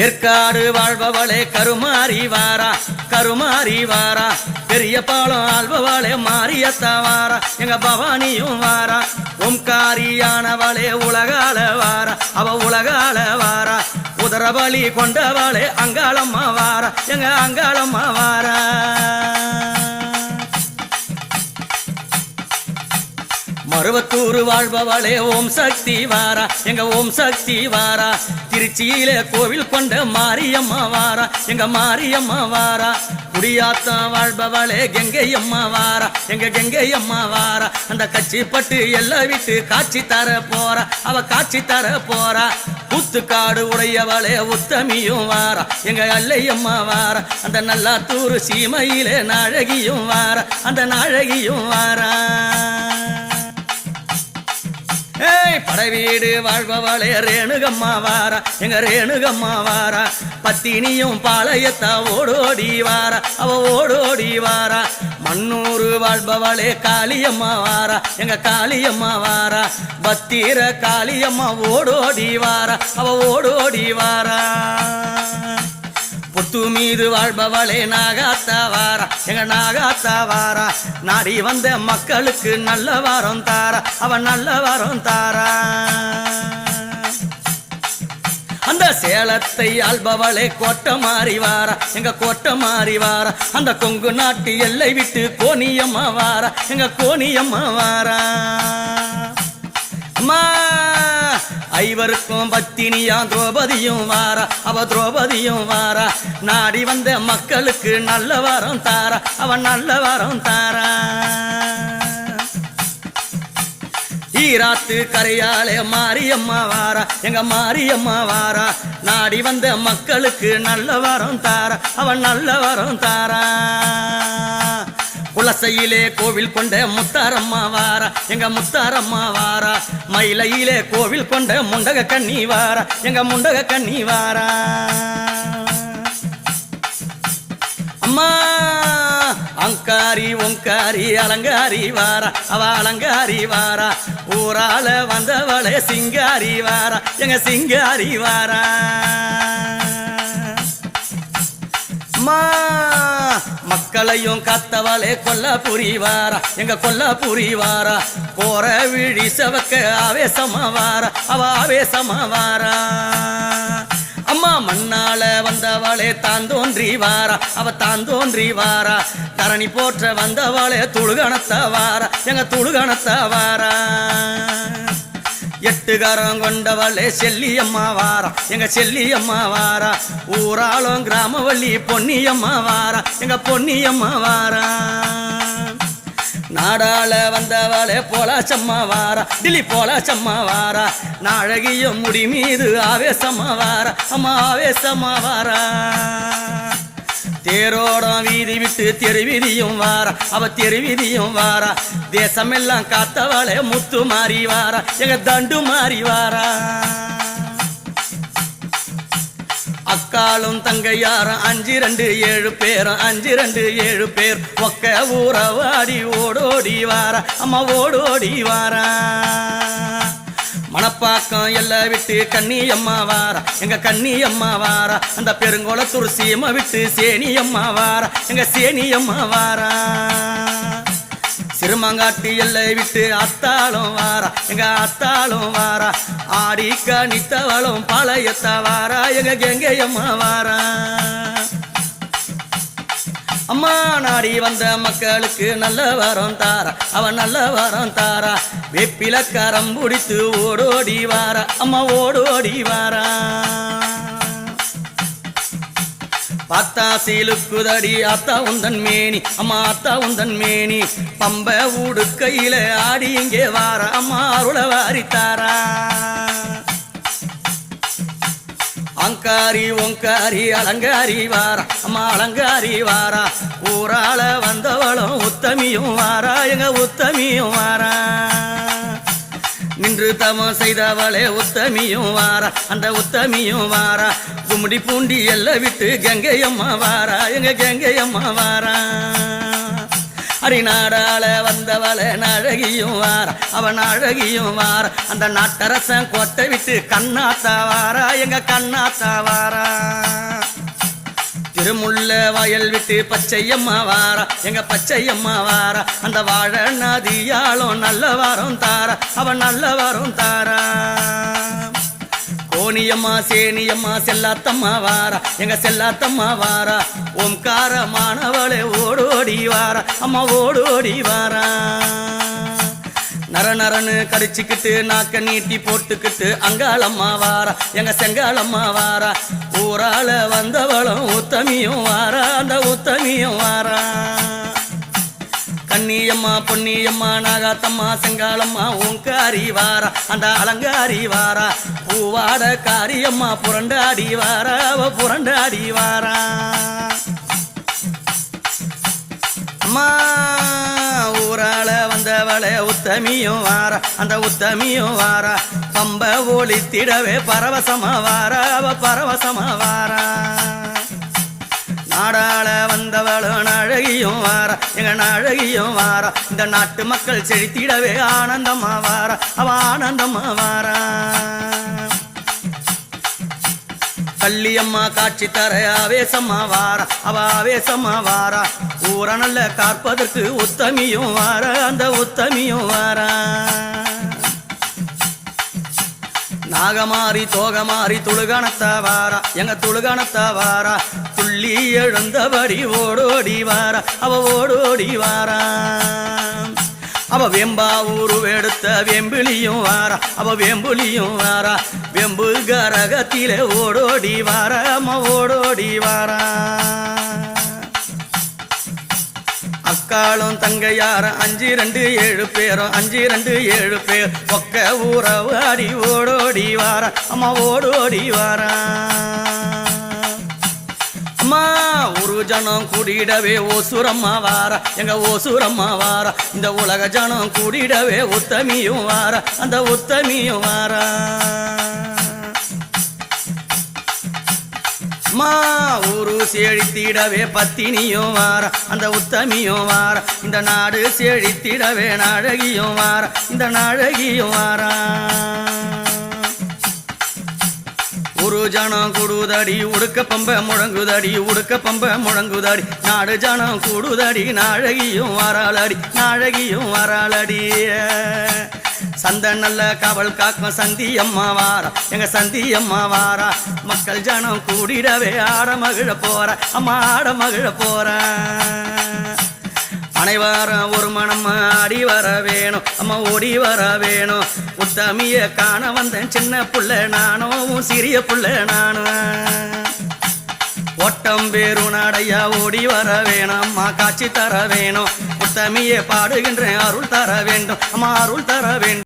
ஏற்காடு வாழ்பவளே கருமாறி வாரா கருமாறி வாரா. பெரிய பாலம் ஆழ்பவளே மாரியத்தா வாரா. எங்க பவானியும் வாரா. ஓம்காரியானவளே உலகால வாரா. அவ உலகால வாரா. உதரபலி கொண்டவளே அங்காளம்மா வாரா. எங்க அங்காளம்மா வாரா. மருவத்தூர் வாழ்பவளே ஓம் சக்தி வாரா. எங்க ஓம் சக்தி வாரா. திருச்சியில கோவில் கொண்ட மாரியம்மா வாரா. எங்க மாரியம்மா வாரா. குடியாத்தா வாழ்பவளே கெங்கையம்மா வாரா. எங்க கெங்கையம்மா வாரா. அந்த கட்சி பட்டு எல்லாம் விட்டு காட்சி தர போறா. அவ காட்சி தர போறா. கூத்துக்காடு உடையவளே உத்தமியும் வாரா. எங்க அல்லையம்மா வாரா. அந்த நல்லாத்தூர் சீமையிலே நாழகியும் வாரா. அந்த நாழகியும் வாரா. ஏய் படைவீடு வாழ்பவளே ரேணுகம்மா வாரா. எங்க ரேணுகம்மா வாரா. பத்தினியும் பாளையத்தா ஓடோடி வாரா. அவ ஓடோடி வாரா. மண்ணூறு வாழ்பவளே காளியம்மா வாரா. எங்க காளியம்மா வாரா. பத்திர காளியம்மா ஓடோடி வாரா. அவ ஓடோடி வாரா. முத்து மீது வாழ்பவளே நாகாத்தாவாரா எங்க நாகாத்தாவாரா? நாடி வந்த மக்களுக்கு நல்ல வாரம் தாரா அவன் நல்ல வாரம் தாரா. அந்த சேலத்தை ஆள்பவளே கோட்டை மாறி வாரா எங்க கோட்டை மாறி வாரா. அந்த கொங்கு நாட்டு எல்லை விட்டு கோணியம்மா வாரா எங்க கோணியம்மா வாரா. அம்மா! ஐவருக்கும் பத்தினியா திரௌபதியும் வாரா அவ திரௌபதியும் வாரா. நாடி வந்த மக்களுக்கு நல்ல வரம் தாரா அவன் நல்ல வரம் தாரா. ஈராத்து கரையாலே மாரியம்மா வாரா எங்க மாரியம்மா வாரா. நாடி வந்த மக்களுக்கு நல்ல வரம் தாரா அவன் நல்ல வாரம் தாரா. குலசையிலே கோவில் கொண்ட முத்தாரம்மா வாரா எங்க முத்தாரம்மா வாரா மயிலையிலே கோவில் கொண்ட முண்டக கண்ணி வாரா எங்க முண்டக கண்ணி வாரா அம்மா அங்காரி ஒங்காரி அலங்காரி வாரா. அவ அலங்காரி வாரா. ஊரால வந்தவளே சிங்காரி வாரா. எங்க சிங்காரி வாரா. அம்மா மக்களையும் காத்தவளே கொல்ல புரிவாரா? எங்க கொல்ல புரிவாரா? போற விழி செவக்க ஆவேசமா வாரா அவ ஆவேசமா வாரா அம்மா மண்ணால வந்தவளே தான் தோன்றி வாரா அவ தான் தோன்றி வாரா தரணி போற்ற வந்தவளே துளுகணத்த வாரா எங்க துளுகணத்த வாரா எட்டுகாரம் கொண்டவளே செல்லியம்மா வாரா. எங்க செல்லியம்மா வாரா. ஊராளும் கிராமவள்ளி பொன்னியம்மா வாரா. எங்க பொன்னியம்மா வாரா. நாடாள வந்தவளே போலாச்சம்மா வாரா. டில்லி போலாச்சம்மா வாரா. நாழகிய முடி மீது ஆவேசம்மா வாரா. அம்மா ஆவேசம்மா வாரா. தேரோடம் வீதி விட்டு தெருவிதியும் வாரா. அவ தெருவிதியும் வாரா. தேசமெல்லாம் காத்தவளே முத்து மாறி வாரா. எங்க தண்டு மாறி வாரா. அக்காலும் தங்கையாரும் அஞ்சு ரெண்டு ஏழு பேரும் அஞ்சு ரெண்டு ஏழு பேர். ஒக்க ஊற வாடி ஓடோடி வாரா. அம்மா ஓடோடி வாரா. மணப்பாக்கம் எல்லாம் விட்டு கண்ணியம்மா வாரா. எங்க கண்ணியம்மா வாரா. அந்த பெருங்குளத்தூர் சீமை விட்டு சேனியம்மா வாரா. எங்க சேனியம்மா வாரா. சிறுமங்காட்டு எல்லை விட்டு அத்தாளும் வாரா. எங்க அத்தாளும் வாரா. ஆடி கணித்தவளும் பழையத்த வாரா. எங்க கெங்கையம்மா வாரா. அம்மா நாடி வந்த மக்களுக்கு நல்ல வரம் தாரா. அவன் நல்ல வரம் தாரா. வெப்பில கரம் பிடித்து ஓடோடி வாரா. அம்மா ஓடோடி வாரா. பார்த்தா சீலுக்குதடி அத்தா உந்தன் மேனி. அம்மா அத்தா உந்தன் மேனி. பம்ப ஊடு கையில ஆடி இங்கே வாரா. அம்மா அருள வாரித்தாரா. அங்காரி ஒங்காரி அலங்காரி வாரா. அம்மா அலங்காரி வாரா. ஊரால வந்தவளும் உத்தமியும் வாரா. எங்க உத்தமியும் வாரா. நின்று தமம் செய்தவளே உத்தமியும் வாரா. அந்த உத்தமியும் வாரா. கும்மிடி பூண்டி எல்லாம் விட்டு கங்கையம்மா வாரா. எங்க கங்கையம்மா வாரா. அடிநாடால வந்தவள அழகியும் வார. அவன் அழகியும் வார. அந்த நாட்டரசன் கோட்டை விட்டு கண்ணாத்தா வாரா. எங்க கண்ணாத்தா வாரா. திருமுள்ள வயல் விட்டு பச்சையம்மா வாரா. எங்க பச்சையம்மா வாரா. அந்த வாழ நதியாலும் நல்ல வாரம் தாரா. அவன் நல்ல வாரம் தாரா. கோணியம்மா சேனியம்மா செல்லாத்தம்மா வாரா. எங்க செல்லாத்தம்மா வாரா. ஓம்காரமானவளே ஓடோடி வாரா. அம்மா ஓடோடி வாரா. நர நரன்னு கடிச்சுக்கிட்டு நாக்க நீட்டி போட்டுக்கிட்டு அங்காளம்மா வாரா. எங்க செங்காலம்மா வாரா. ஊரால வந்தவளும் உத்தமியும் வாரா. அந்த உத்தமியும் வாரா. கண்ணியம்மா பொன்னியம்மா நாகாத்தம்மா செங்காலம்மா உங்க வாரா அந்த அலங்காரி வாரா பூவாட காரியம்மா புரண்டாடி அடிவாரா? அவ புரண்டாடி வாரா அம்மா ஊரால வந்தவளே உத்தமியும் வாரா. அந்த உத்தமியும் வாரா. பம்ப ஒளித்திடவே பரவசமா வாரா. அவ பரவசமா வாரா. நாடாள வந்தவளும் அழகியும் வாரா. எங்க அழகியும் வாரா. இந்த நாட்டு மக்கள் செழித்திடவே ஆனந்தமா வாரா. அவ ஆனந்தமா வாரா. கள்ளியம்மா காட்சி தர ஆவேசம்மா வாரா. அவ ஆவேசம்மா வாரா. ஊர நல்ல காப்பதற்கு உத்தமியும் வாரா. அந்த உத்தமியும் வாரா. நாகமாரி தோகமாரி துளுகணத்த வாரா. எங்க துளுகணத்தவாரா துள்ளி எழுந்தபடி ஓடோடி வாரா. அவ ஓடோடி வாரா. அவ வேம்பா ஊரு எடுத்த வேம்புலியும் வாரா. அவ வேம்புலியும் வாரா. வெம்பு கரகத்திலே ஓடோடி வாரா. அம்மா ஓடோடி வாரா. அக்காளும் தங்கையாரும் அஞ்சு ரெண்டு ஏழு பேரும் அஞ்சு ரெண்டு ஏழு பேர். ஒக்க ஊறவாடி ஓடோடி வார அம்மா ஓடோடி வார. அம்மா ஒரு ஜனம் கூடிடவே ஓசுரம்மா வாரா எங்க ஓசுரம்மா வாரா. இந்த உலக ஜனம் கூடிடவே உத்தமியும் வாரா அந்த உத்தமியும் வாரா. அம்மா ஊரு செழித்திடவே பத்தினியும் வார. அந்த உத்தமியும் வார. இந்த நாடு செழித்திடவே நாழகியும் வார. இந்த நாழகியும் வாரா. ஒரு ஜனம் கூடுதடி உடுக்க பம்ப முழங்குதடி உடுக்க பம்ப முழங்குதடி. நாடு ஜனம் கூடுதடி நாழகியும் வாராளடி நாழகியும் வாராளடி. அந்த நல்ல காவல் காக்கும் சந்தி அம்மா வாரா. எங்க சந்தி அம்மா வாரா. மக்கள் ஜனம் கூடிடவே ஆட மகிழ போற. அம்மா ஆட மகிழ போற. அனைவரும் ஒரு மனம் ஆடி வர வேணும். அம்மா ஓடி வர வேணும். உத்தமிய காண வந்தேன். சின்ன புள்ள நானும் சிறிய புள்ள நானும். ஓட்டம் பேரு நடையா ஓடி வர வேணும். அம்மா காட்சி தர வேணும். உத்தமியே பாடுகின்ற அருள் தர வேண்டும். அம்மா அருள் தர வேண்டும்.